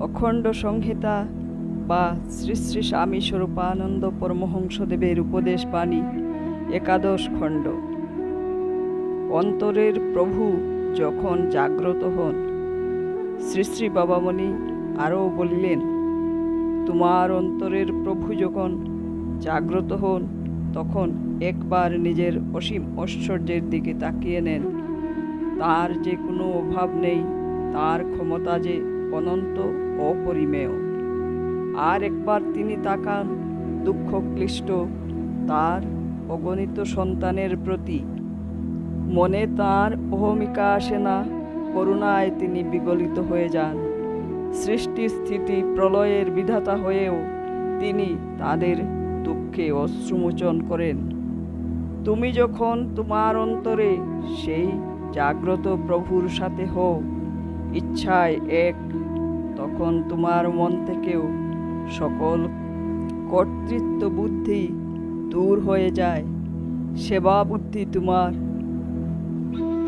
অখণ্ড সংহিতা বা শ্রী শ্রী স্বামী স্বরূপানন্দ পরমহংসদেবের উপদেশ বাণী একাদশ খণ্ড। অন্তরের প্রভু যখন জাগ্রত হন, শ্রী শ্রী বাবামণি আরও বললেন, তোমার অন্তরের প্রভু যখন জাগ্রত হন, তখন একবার নিজের অসীম ঐশ্বর্যের দিকে তাকিয়ে নেন। তার যে কোনো অভাব নেই, তার ক্ষমতা যে অনন্ত অপরিমেয় আর একবার তিনি তাকান দুঃখ ক্লিষ্ট তার অগণিত সন্তানের প্রতি। মনে তার অহমিকা আসে না, করুণায় তিনি বিগলিত হয়ে যান। সৃষ্টি স্থিতি প্রলয়ের বিধাতা হয়েও তিনি তাদের দুঃখে অশ্রুমোচন করেন। তুমি যখন তোমার অন্তরে সেই জাগ্রত প্রভুর সাথে হও ইচ্ছায় এক, তখন তোমার মন থেকেও সকল কর্তৃত্ব বুদ্ধি দূর হয়ে যায়। সেবা বুদ্ধি তোমার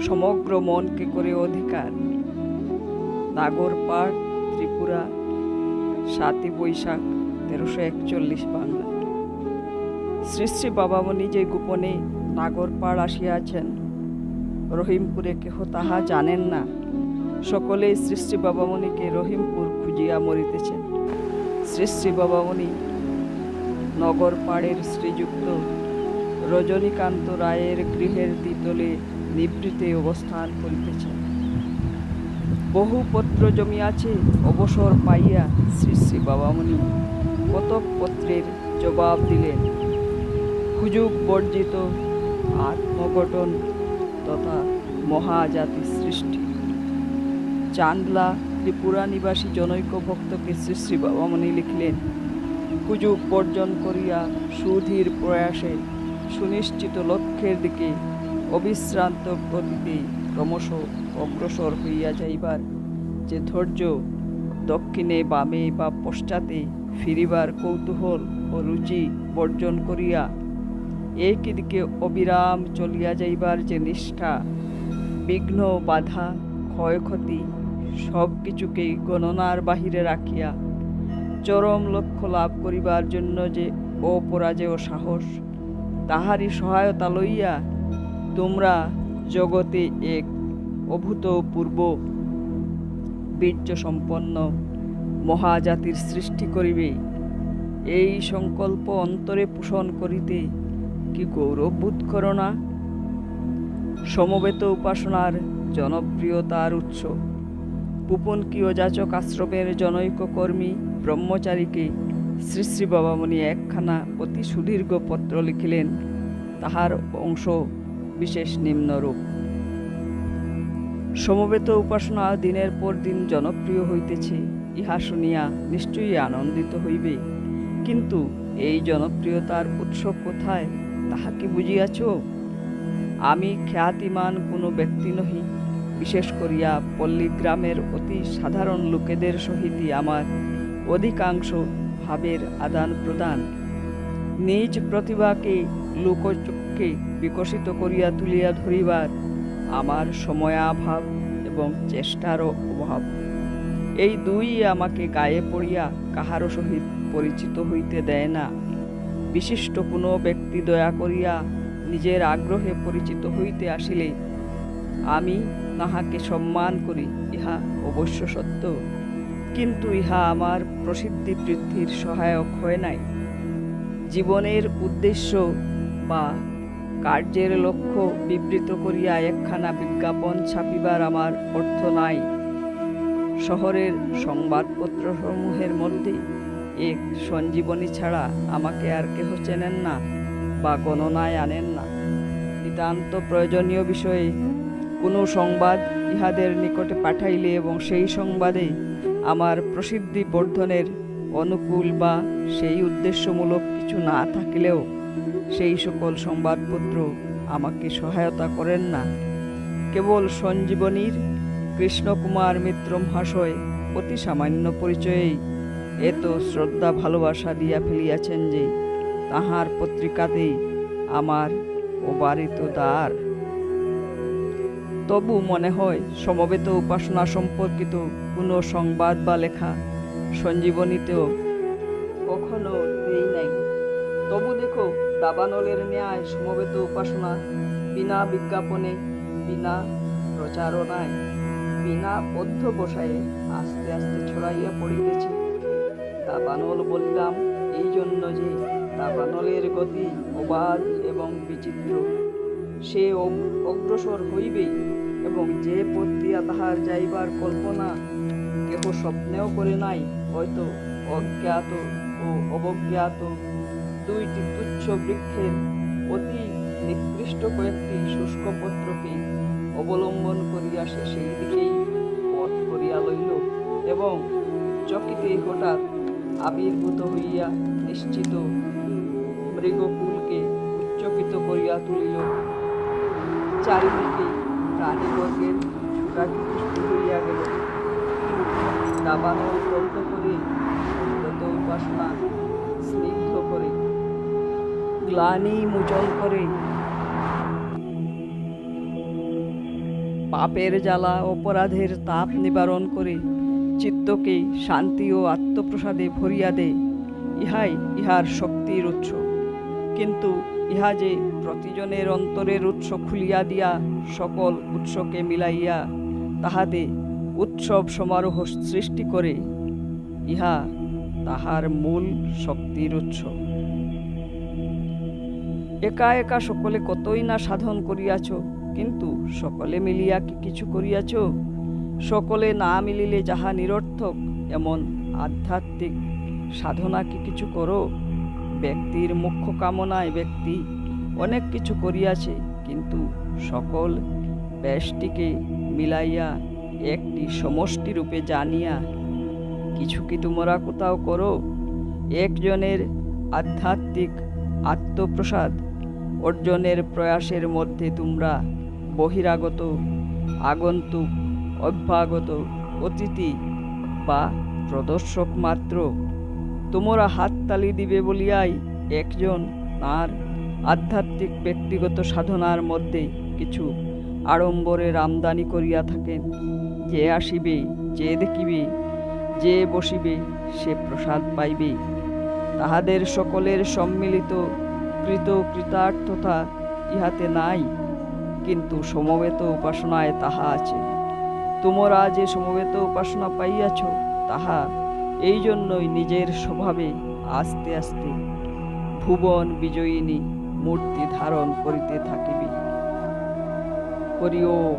সমগ্র মনকে করে অধিকার। নাগরপাড় ত্রিপুরা, সাতই বৈশাখ, তেরোশো একচল্লিশ বাংলা। শ্রী শ্রী বাবামণি যে গোপনে নাগরপাড় আসিয়াছেন, রহিমপুরে কেহ তাহা জানেন না। সকলেই শ্রী বাবামণিকে রহিমপুর খুঁজিয়া মরিতেছেন। শ্রী বাবামণি নগরপাড়ের শ্রীযুক্ত রজনীকান্ত রায়ের গৃহের দ্বিতলে নিবৃতে অবস্থান করিতেছেন। বহু পত্র জমিয়াছে, অবসর পাইয়া শ্রী শ্রী বাবামণি কতক পত্রের জবাব দিলেন, সুযোগ বর্জিত আত্মগঠন তথা মহাজাতি সৃষ্টি চান্দলা, ত্রিপুরা নিবাসী জনৈক ভক্তকে শ্রী শ্রী বাবামণি লিখলেন সুযোগ বর্জন করিয়া সুধীর প্রয়াসে সুনিশ্চিত লক্ষ্যের দিকে অবিশ্রান্ত গতিতে ক্রমশ অগ্রসর হইয়া যাইবার যে ধৈর্য দক্ষিণে বামে বা পশ্চাতে ফিরিবার কৌতূহল ও রুচি বর্জন করিয়া একই দিকে অবিরাম চলিয়া যাইবার যে নিষ্ঠা, বিঘ্ন, বাধা, ক্ষয়ক্ষতি সব কিছুকেই গণনার বাহিরে রাখিয়া চরম লক্ষ্য লাভ করিবার জন্য যে অপরাজেয় সাহস, তাহারই সহায়তা লইয়া তোমরা জগতে এক অভূতপূর্ব বীর্য সম্পন্ন মহাজাতির সৃষ্টি করিবে। এই সংকল্প অন্তরে পোষণ করিতে কি গৌরব বোধ করো না? সমবেত উপাসনার জনপ্রিয়তার উৎস। পুপনকীয় যাচক আশ্রমের জনৈক কর্মী ব্রহ্মচারীকে শ্রী শ্রী বাবামণি একখানা অতি সুদীর্ঘ পত্র লিখিলেন। তাহার অংশ বিশেষ নিম্নরূপ। সমবেত উপাসনা দিনের পর দিন জনপ্রিয় হইতেছে, ইহা শুনিয়া নিশ্চয়ই আনন্দিত হইবে। কিন্তু এই জনপ্রিয়তার উৎস কোথায়, তাহা কি বুঝিয়াছ? আমি খ্যাতিমান কোনো ব্যক্তি নহি। বিশেষ করিয়া পল্লীগ্রামের অতি সাধারণ লোকেদের সহিতই আমার অধিকাংশ ভাবের আদান প্রদান। নিজ প্রতিভাকে লোকচক্ষে বিকশিত করিয়া তুলিয়া ধরিবার আমার সময়াভাব এবং চেষ্টারও অভাব। এই দুই আমাকে গায়ে পড়িয়া কাহারও সহিত পরিচিত হইতে দেয় না। বিশিষ্ট কোনো ব্যক্তি দয়া করিয়া নিজের আগ্রহে পরিচিত হইতে আসিলে আমি তাহাকে সম্মান করি, ইহা অবশ্য সত্য। কিন্তু ইহা আমার প্রসিদ্ধি বৃদ্ধির সহায়ক হয় নাই। জীবনের উদ্দেশ্য বা কার্যের লক্ষ্য বিবৃত করিয়া একখানা বিজ্ঞাপন ছাপিবার আমার অর্থ নাই। শহরের সংবাদপত্রসমূহের মধ্যে এক সঞ্জীবনী ছাড়া আমাকে আর কেহ চেনেন না বা গণনায় আনেন না। নিতান্ত প্রয়োজনীয় বিষয়ে কোনো সংবাদ ইহাদের নিকটে পাঠাইলে এবং সেই সংবাদে আমার প্রসিদ্ধি বর্ধনের অনুকূল বা সেই উদ্দেশ্যমূলক কিছু না থাকিলেও সেই সকল সংবাদপত্র আমাকে সহায়তা করেন না। কেবল সঞ্জীবনীর কৃষ্ণকুমার মিত্র মহাশয় অতি সামান্য পরিচয়েই এত শ্রদ্ধা ভালোবাসা দিয়া ফেলিয়াছেন যে তাহার পত্রিকাতেই আমার অবারিত দ্বার তবু মনে হয়, সমবেত উপাসনা সম্পর্কিত কোনো সংবাদ বা লেখা সঞ্জীবনীতেও কখনো নেই নাই। তবু দেখো, দাবানলের ন্যায় সমবেত উপাসনা বিনা বিজ্ঞাপনে, বিনা প্রচারণায়, বিনা অধ্যবসায়ে আস্তে আস্তে ছড়াইয়া পড়িতেছে। দাবানল বললাম, এই জন্য যে দাবানলের গতি অবাধ এবং বিচিত্র, সে অগ্রসর হইবেই। এবং যে পথ দিয়া তাহার যাইবার কল্পনা কেহ স্বপ্নেও করে নাই, হয়তো অজ্ঞাত ও অবজ্ঞাত। দুইটি তুচ্ছ বৃক্ষের অতি নিকৃষ্ট কয়েকটি শুষ্ক পত্রকে অবলম্বন করিয়া সে সেই দিকেই পথ করিয়া লইল এবং চকিতে হঠাৎ আবির্ভূত হইয়া নিশ্চিত মৃগকুলকে উচ্চকিত করিয়া তুলিল। চারিদিকে ছুটাছুটি শুরু হইয়া গেল দাবানো বন্ধ করে যত উপাসনা স্নিগ্ধ করে গ্লানি মোচন করে। পাপের জ্বালা অপরাধের তাপ নিবারণ করে। চিত্তকে শান্তি ও আত্মপ্রসাদে ভরিয়া দেয় ইহাই ইহার শক্তির উৎস। কিন্তু ইহা যে প্রতিজনের অন্তরের উৎস খুলিয়া দিয়া সকল উৎসকে মিলাইয়া তাহাতে উৎসব সমারোহ সৃষ্টি করে, ইহা তাহার মূল শক্তির উৎস। একা একা সকলে কতই না সাধন করিয়াছ, কিন্তু সকলে মিলিয়া কি কিছু করিয়াছ? সকলে না মিলিলে যাহা নিরর্থক, এমন আধ্যাত্মিক সাধনা কি কিছু করো? ব্যক্তির মুখ্য কামনায় ব্যক্তি অনেক কিছু করিয়াছে, কিন্তু সকল ব্যষ্টিকে মিলাইয়া একটি সমষ্টি রূপে জানিয়া, কিছু কি তোমরা কোথাও করো? একজনের আধ্যাত্মিক আত্মপ্রসাদ, অর্জনের প্রয়াসের মধ্যে তোমরা বহিরাগত, আগন্তুক অভ্যাগত অতিথি বা প্রদর্শক মাত্র। তোমরা হাততালি দিবে বলিয়াই একজন তার আধ্যাত্মিক ব্যক্তিগত সাধনার মধ্যে কিছু আড়ম্বরের আমদানি করিয়া থাকেন। যে আসিবে, যে দেখিবে, যে বসিবে, সে প্রসাদ পাইবে। তাহাদের সকলের সম্মিলিত কৃত কৃতার্থতা ইহাতে নাই, কিন্তু সমবেত উপাসনায় তাহা আছে। তোমরা যে সমবেত উপাসনা পাইয়াছ, তাহা এই জন্যই নিজের স্বভাবে আস্তে আস্তে ভুবন বিজয়িনী মূর্তি ধারণ করিতে থাকিবে। করিও।